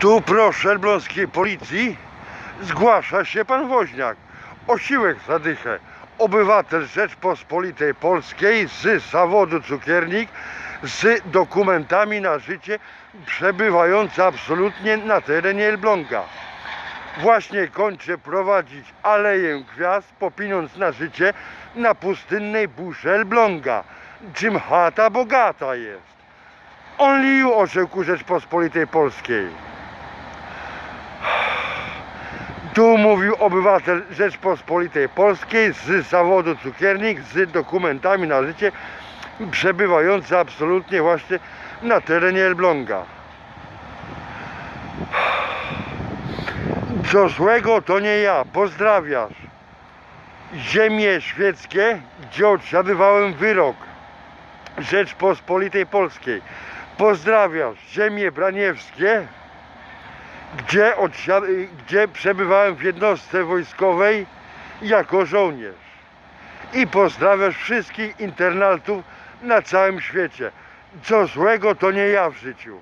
Tu proszę elbląskiej policji zgłasza się pan Woźniak. Osiłek zadychę. Obywatel Rzeczpospolitej Polskiej z zawodu cukiernik z dokumentami na życie przebywający absolutnie na terenie Elbląga. Właśnie kończę prowadzić aleję gwiazd po pieniądz na życie na pustynnej busze Elbląga, czym chata bogata jest. Only you oczekuł Rzeczpospolitej Polskiej. Tu mówił obywatel Rzeczpospolitej Polskiej z zawodu cukiernik z dokumentami na życie przebywający absolutnie właśnie na terenie Elbląga. Co złego to nie ja, pozdrawiasz. Ziemie świeckie, gdzie odsiadywałem wyrok Rzeczpospolitej Polskiej. Pozdrawiasz ziemie braniewskie, gdzie, gdzie przebywałem w jednostce wojskowej jako żołnierz. I pozdrawiasz wszystkich internautów na całym świecie. Co złego to nie ja w życiu.